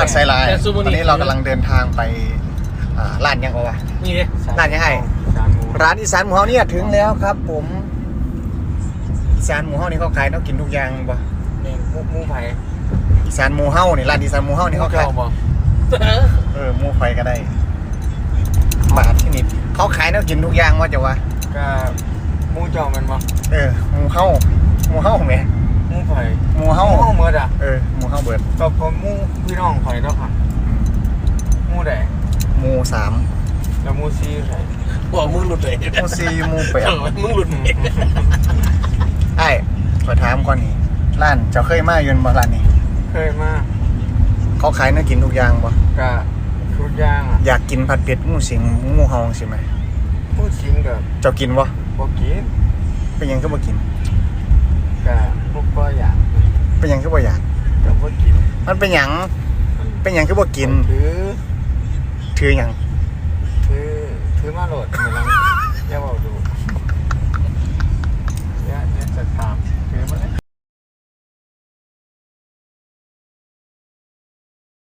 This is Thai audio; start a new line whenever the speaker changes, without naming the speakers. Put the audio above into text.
อดไซลาย
แต่ซูโม
ตอนนี้เรากำลังเดินทางไปอ่าร้านยังไงวะ
นี่เลย
ร้านยังไง
สามหมู
ร้านอีสานหมูเฮาเนี่ยถึงแล้วครับ ผมอีสานหมูเฮานี่เขาขายเนาะกินทุกอย่างบ่
เนี่ยหมูหมูไผ่
อีสานหมูเฮานี่ร้านอีสานหมูเฮานี่เขาขาย
เจ้าบ่
เออหมูไฟก็ได้บาทที่นิดเขาขายเนาะกินทุกอย่างว่าจะว่า
ก็หมูเจ้ามันบ่
เออหมูเฮาหมูเฮาแหม
หมูไผ่
หมูเฮา
หมูเมื่ออะ
เออ หมูเฮาเบิด
ก็ผมหมูพี่น้องไผ่แล้วค่ะหมูแดง
หมูสาม
แล้วหมูซีไผ่
บอกมึงหลุดเลย
หมูสี่หมูแปด
เออมึงหลุดเอง
ไอ้ขอถามก่อนนี่ร้านเจ้าเคยมาอยู่บ่ร้านนี้
เคยมา
เขาขายเนื้อกินทุกอย่างบ่
ก็ทุกอย่างอะ
อยากกินผัดเผ็ดหมูสิงหมูเฮาใช่ไหม
ผู้ชิงกับ
เจ้ากินบ่
บ่กิน
เป็นหยังก็บ่กิน
ก็พวกก็อยาก
เป็นหยังก็บ่อยาก
ก็ บ่กิน
มันเป็นหยังเป็นหยังก็บ่กิน
ถือ
ถือหยัง